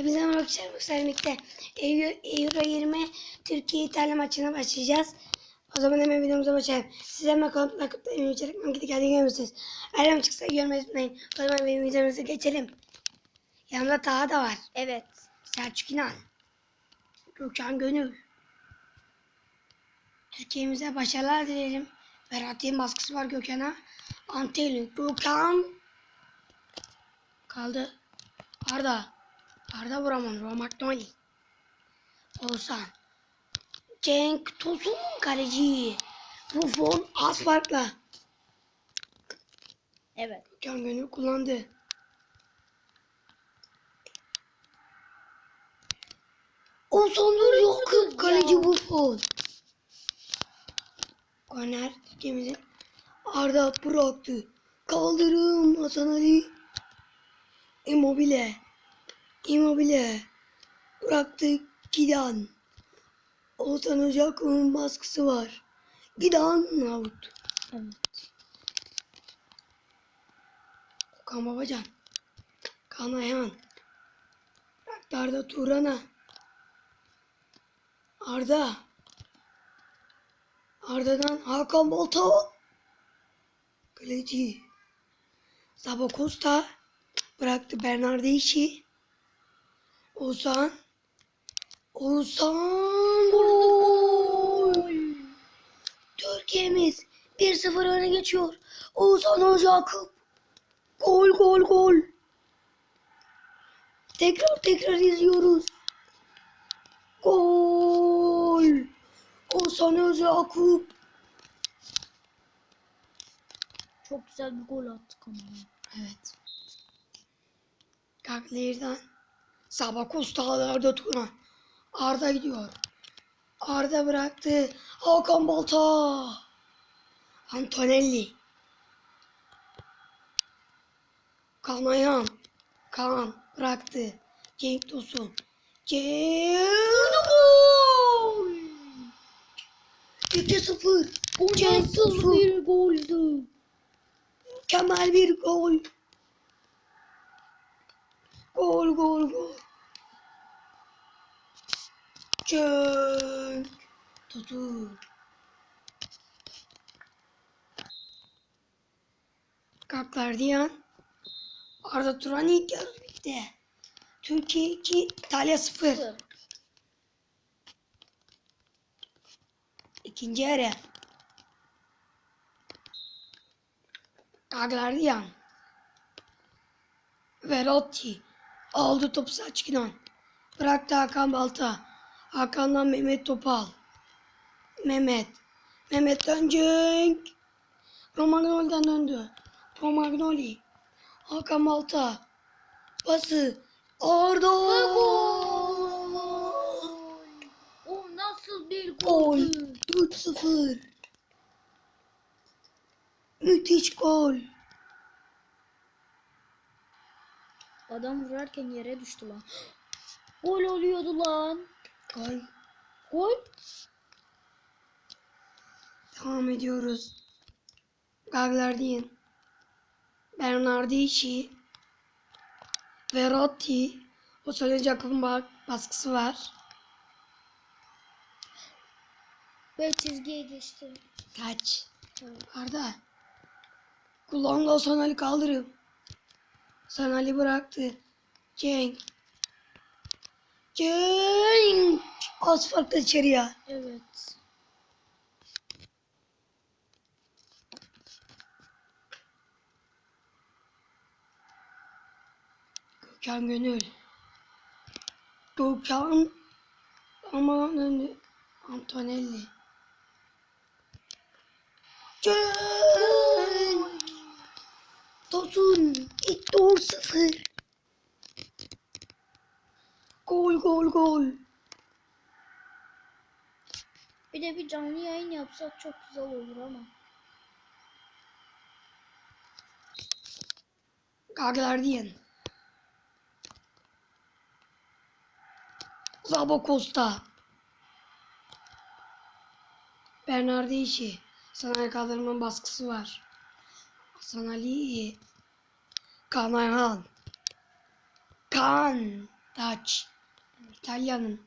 Hepinize merhaba arkadaşlar. Bu sefer birlikte Euro, Euro 20 Türkiye İtalya maçına başlayacağız. O zaman hemen videomuza başlayalım. Size hemen kanalımda eminim içerik manketi geldi görmüşsünüz. Eğer çıksa görmeyi unutmayın. O zaman benim videomuza geçelim. Yanımda Taha da var. Evet. Selçuk İnan. Gökhan Gönül. Türkiye'mize başarılar dilerim. Berat'in baskısı var Gökhan'a. Anteli. Gökhan. Kaldı. Arda. Arda Buraman. Romagnoli. Oğuzhan. Cenk Tosun kaleci. Buffon az farkla. Evet. Gökhan Gönül kullandı. Ozanur yok. Kaleci Buffon. Korner gemimizin Arda bıraktı. Kaldırım Hasan Ali. Immobile. Immobile. Bıraktı Gidan. Oğuzhan Ocak'ın baskısı var. Gidan out. Evet. Okan Babacan. Kaan Ayhan. Bıraktı Arda Turan'a. Arda. Arda'dan Hakan Balta. Kaleci. Sabo Costa. Bıraktı Bernardeschi. Ozan. Ozan. Gol. Türkiye'miz 1-0 öne geçiyor. Oğuzhan Ocakıp. Gol gol gol. Tekrar tekrar izliyoruz. Gol. Oğuzhan Ocakıp. Çok güzel bir gol attık ama. Evet. Gaglier'den Sabah Costa Arda Turan. Arda gidiyor. Arda bıraktı. Hakan Balta. Antonelli. Kaan Ayhan. Kaan bıraktı. Cenk Tosun. Cenk gol. 2-0. Cenk Tosun. bir goldü. Mükemmel bir gol. Gol gol gol. Cenk. Tutur. Kalklar diyen. Arda Turan ilk yarı bitti. Türkiye 2, İtalya 0. İkinci yarı. Gagliardian. Verotti. Aldı topu Saçkinan. Bıraktı Hakan Balta. Hakan'dan Mehmet Topal. Mehmet. Mehmet dönecek. Romagnoli'den döndü. Romagnoli. Hakan Balta. Pası. Arda. O nasıl bir Gol. goldü? 3-0. Müthiş gol. Adam vurarken yere düştü lan. Gol oluyordu lan. Gol. Gol. Devam ediyoruz. Gagliardin. Bernardeschi. Verotti. O Jacob'un ba- baskısı var. Ve çizgiye geçti. Kaç. Arda. Kulağında Hasan Ali kaldırım. Hasan Ali bıraktı. Cenk. Cenk. Az farklı içeriye. Evet. Gökhan Gönül. Gökhan. Önü. Antonelli. Cenk. Tosun. İlk 4-0. Gol gol gol. Bir de bir canlı yayın yapsak çok güzel olur ama. Gagliardin. Zabo Costa. Bernardeschi. Sanayi kaldırımın baskısı var. Hasan Ali. Kaan Ayhan. Kaan. Dutch. İtalyanın.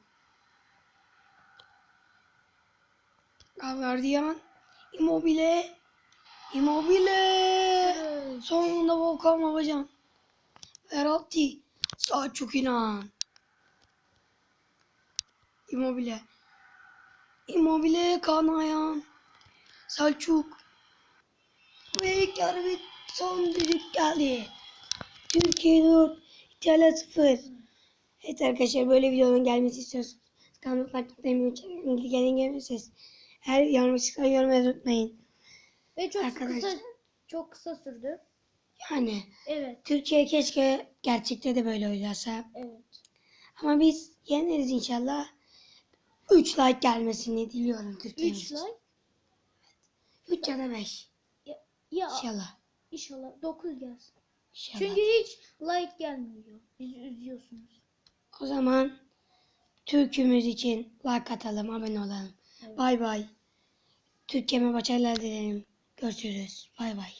Gavardiyan. Immobile. Immobile. Sonunda Volkan Babacan. Verratti. Selçuk İnan. Immobile. Immobile Kanayan. Selçuk. Ve ilk yarı son düdük geldi. Türkiye 4. İtalya 0. Evet arkadaşlar böyle videonun gelmesi istiyorsanız kanalıma like atmayı gelin gelmişsiniz. Eğer yorum çıkan yorum unutmayın. Ve çok Arkadaşlar. kısa çok kısa sürdü. Yani Evet. Türkiye keşke gerçekte de böyle oynasa. Evet. Ama biz yeneriz inşallah. 3 like gelmesini diliyorum 3 Türkiye'miz. like. 3 ya da 5. Ya, İnşallah. inşallah 9 gelsin. İnşallah. Çünkü hiç like gelmiyor. Bizi üzüyorsunuz. O zaman Türk'ümüz için like atalım, abone olalım. Evet. Bay bay. Türkiye'me başarılar dilerim. Görüşürüz. Bay bay.